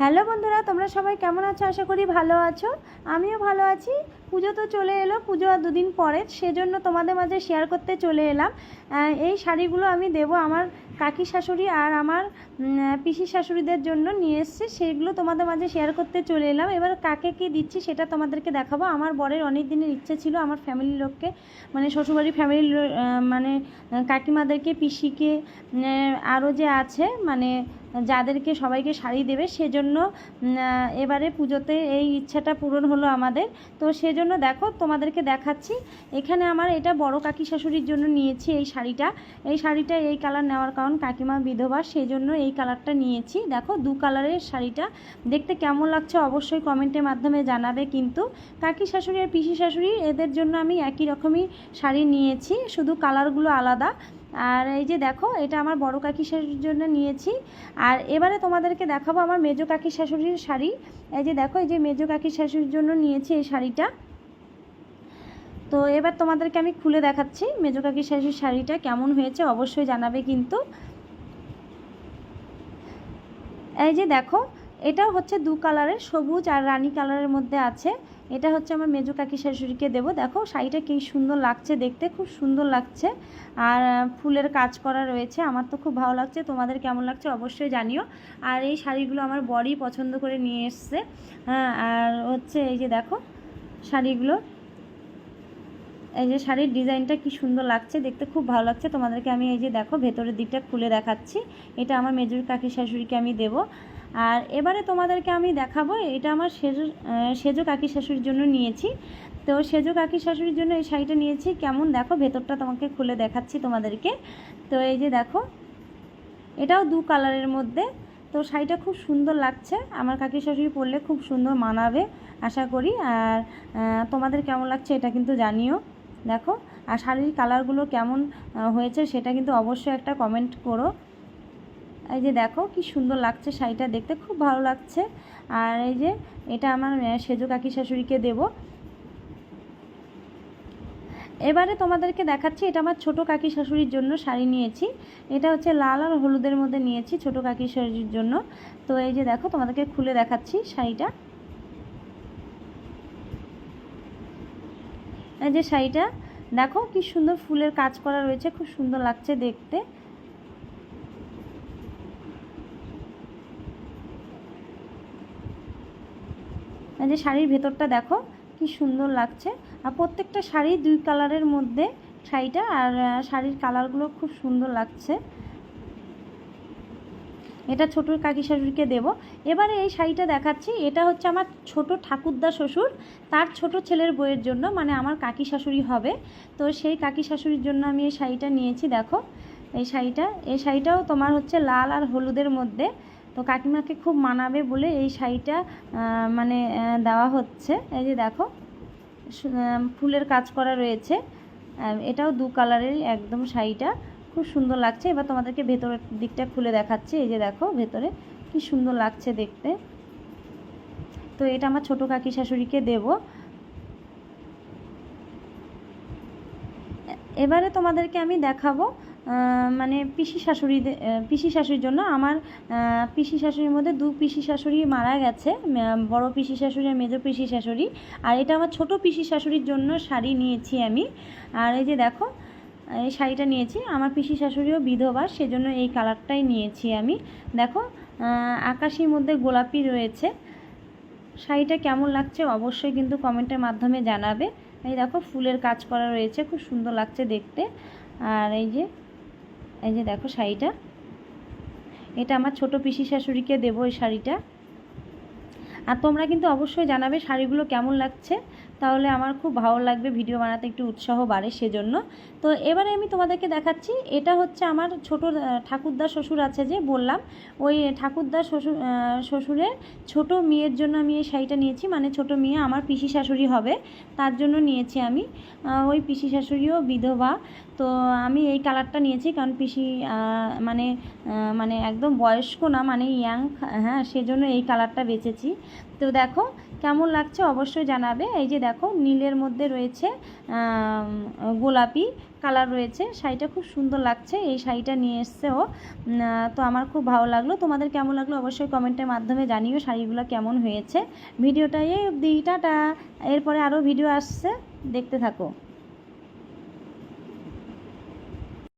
Hello বন্ধুরা তোমরা সবাই কেমন আছো? আশা করি ভালো আছো। আমিও ভালো আছি। পুজো তো চলে এলো, পুজো আর দুদিন পরে, সেজন্য তোমাদের মাঝে শেয়ার করতে চলে এলাম। এই শাড়িগুলো আমি দেব আমার কাকি শাশুড়ি আর আমার পিসি শাশুড়িদের জন্য নিয়ে এসেছি, সেগুলো তোমাদের মাঝে শেয়ার করতে চলে এলাম। এবার কাকে কি দিচ্ছি সেটা তোমাদেরকে দেখাবো। আমার বরের অনেক দিনের ইচ্ছে ছিল আমার ফ্যামিলির লোককে মানে শ্বশুরবাড়ি ফ্যামিলির মানে কাকিমাদেরকে, পিসিকে আরও যে আছে মানে যাদেরকে সবাইকে শাড়ি দেবে, সেজন্য এবারে পুজোতে এই ইচ্ছাটা পূরণ হলো আমাদের। তো সেজন্য দেখো তোমাদেরকে দেখাচ্ছি। এখানে আমার এটা বড় কাকি শাশুড়ির জন্য নিয়েছি এই শাড়িটা। এই শাড়িটা এই কালার নেওয়ার কারণ কাকিমা বিধবা সেই জন্য এই কালারটা নিয়েছি। দেখো দু কালারের শাড়িটা। দেখতে কেমন লাগছে অবশ্যই কমেন্টের মাধ্যমে জানাবে কিন্তু। কাকি শাশুড়ি আর পিসি শাশুড়ি এদের জন্য আমি একই রকমই শাড়ি নিয়েছি, শুধু কালারগুলো আলাদা। আর এই যে দেখো, এটা আমার বড় কাকি শাশুড়ির জন্য নিয়েছি। আর এবারে তোমাদেরকে দেখাবো আমার মেজো কাকি শাশুড়ির শাড়ি। এই যে দেখো, এই যে মেজো কাকি শাশুড়ির জন্য নিয়েছি এই শাড়িটা। তো এবার তোমাদেরকে আমি খুলে দেখাচ্ছি। মেজো কাকি শাশুড়ির শাড়িটা কেমন হয়েছে অবশ্যই জানাবে কিন্তু। এই যে দেখো এটাও হচ্ছে দু কালারের, সবুজ আর রানী কালারের মধ্যে আছে। এটা হচ্ছে আমার মেজো কাকি শাশুড়িকে দেবো। দেখো, শাড়িটা কী সুন্দর লাগছে দেখতে, খুব সুন্দর লাগছে। আর ফুলের কাজ করা রয়েছে, আমার তো খুব ভালো লাগছে। তোমাদের কেমন লাগছে অবশ্যই জানিও। আর এই শাড়িগুলো আমার বড়ই পছন্দ করে নিয়ে এসছে। হ্যাঁ আর হচ্ছে এই যে দেখো, শাড়িগুলো। এই যে শাড়ির ডিজাইনটা কি সুন্দর লাগছে, দেখতে খুব ভালো লাগছে। তোমাদেরকে আমি এই যে দেখো, ভেতরের দিকটা খুলে দেখাচ্ছি। এটা আমার মেজুর কাকি শাশুড়িকে আমি দেব। আর এবারে তোমাদেরকে আমি দেখাবো, এটা আমার সেজো সেজো কাকি শাশুড়ির জন্য নিয়েছি। তো সেজো কাকি শাশুড়ির জন্য এই শাড়িটা নিয়েছি। কেমন? দেখো, ভেতরটা তোমাকে খুলে দেখাচ্ছি তোমাদেরকে। তো এই যে দেখো, এটাও দু কালারের মধ্যে। তো শাড়িটা খুব সুন্দর লাগছে। আমার কাকি শাশুড়ি পরলে খুব সুন্দর মানাবে, আশা করি। আর তোমাদের কেমন লাগছে এটা কিন্তু জানিও। দেখো, আর শাড়ির কালারগুলো কেমন হয়েছে সেটা কিন্তু অবশ্যই একটা কমেন্ট করো। এই যে দেখো, কি সুন্দর লাগছে শাড়িটা দেখতে, খুব ভালো লাগছে। আর এই যে, এটা আমার সেজো কাকি শাশুড়িকে দেবো। এবারে তোমাদেরকে দেখাচ্ছি, এটা আমার ছোটো কাকি শাশুড়ির জন্য শাড়ি নিয়েছি। এটা হচ্ছে লাল আর হলুদের মধ্যে নিয়েছি ছোটো কাকি শাশুড়ির জন্য। তো এই যে দেখো, তোমাদেরকে খুলে দেখাচ্ছি শাড়িটা। যে শাড়িটা, দেখো কি সুন্দর ফুলের কাজ করা রয়েছে, খুব সুন্দর লাগছে দেখতে। যে শাড়ির ভেতরটা দেখো, কি সুন্দর লাগছে। আর প্রত্যেকটা শাড়ি দুই কালারের মধ্যে শাড়িটা, আর শাড়ির কালারগুলো খুব সুন্দর লাগছে। এটা ছোট কাকি শাশুড়িকে দেব। এবারে এই শাড়িটা দেখাচ্ছি। এটা হচ্ছে আমার ছোট ঠাকুরদা শ্বশুর। তার ছোট ছেলের বইয়ের জন্য মানে আমার কাকি শাশুড়ি হবে। তো সেই কাকি শাশুড়ির জন্য আমি এই শাড়িটা নিয়েছি, দেখো। এই শাড়িটা, এই শাড়িটাও তোমার হচ্ছে লাল আর হলুদের মধ্যে। তো কাকিমাকে খুব মানাবে বলে এই শাড়িটা মানে দেওয়া হচ্ছে। এই যে দেখো ফুলের কাজ করা রয়েছে। এটাও দু কালারের একদম শাড়িটা। খুব সুন্দর লাগছে। এবার তোমাদেরকে ভেতরের দিকটা খুলে দেখাচ্ছি। এই যে দেখো, ভেতরে কি সুন্দর লাগছে দেখতে। তো এটা আমার ছোটো কাকি শাশুড়িকে দেব। এবারে তোমাদেরকে আমি দেখাবো মানে পিসি শাশুড়ি পিসি শাশুড়ির জন্য আমার পিসি শাশুড়ির মধ্যে দু পিসি শাশুড়ি মারা গেছে বড় পিসি শাশুড়ি আর মেজো পিসি শাশুড়ি। আর এটা আমার ছোট পিসি শাশুড়ির জন্য শাড়ি নিয়েছি আমি। আর এই যে দেখো এই শাড়িটা নিয়েছি। আমার পিসি শাশুড়িও বিধবা, সেজন্য এই কালারটাই নিয়েছি আমি। দেখো আকাশির মধ্যে গোলাপি রয়েছে। শাড়িটা কেমন লাগছে অবশ্যই কিন্তু কমেন্টের মাধ্যমে জানাবে। এই দেখো, ফুলের কাজ করা রয়েছে, খুব সুন্দর লাগছে দেখতে। আর এই যে এই যে দেখো শাড়িটা। এটা আমার ছোট পিসি শাশুড়িকে দেবো এই শাড়িটা। আর তোমরা কিন্তু অবশ্যই জানাবে শাড়িগুলো কেমন লাগছে। তাহলে আমার খুব ভালো লাগবে, ভিডিও বানাতে একটু উৎসাহ বাড়ে সেজন্য। তো এবারে আমি তোমাদেরকে দেখাচ্ছি, এটা হচ্ছে আমার ছোট ঠাকুরদা শ্বশুর আছে যে বললাম, ওই ঠাকুরদা শ্বশুর শ্বশুরের ছোট মেয়ের জন্য আমি এই শাড়িটা নিয়েছি মানে ছোট মেয়ে আমার পিসি শাশুড়ি হবে, তার জন্য নিয়েছি আমি। ওই পিসি শাশুড়িও বিধবা, তো আমি এই কালারটা নিয়েছি, কারণ পিসি মানে মানে একদম বয়স্ক না মানে ইয়াং হ্যাঁ সেজন্য এই কালারটা বেছেছি তো দেখো, কেমন লাগছে অবশ্যই জানাবে। এই যে দেখো, নীলের মধ্যে রয়েছে গোলাপি কালার রয়েছে। শাড়িটা খুব সুন্দর লাগছে, এই শাড়িটা নিয়ে এসছে ও। তো আমার খুব ভালো লাগল। তোমাদের কেমন লাগল অবশ্যই কমেন্টের মাধ্যমে জানিও শাড়িগুলো কেমন হয়েছে। ভিডিওটা এই অবধি, টাটা। এরপরে আরও ভিডিও আসছে, দেখতে থাকো।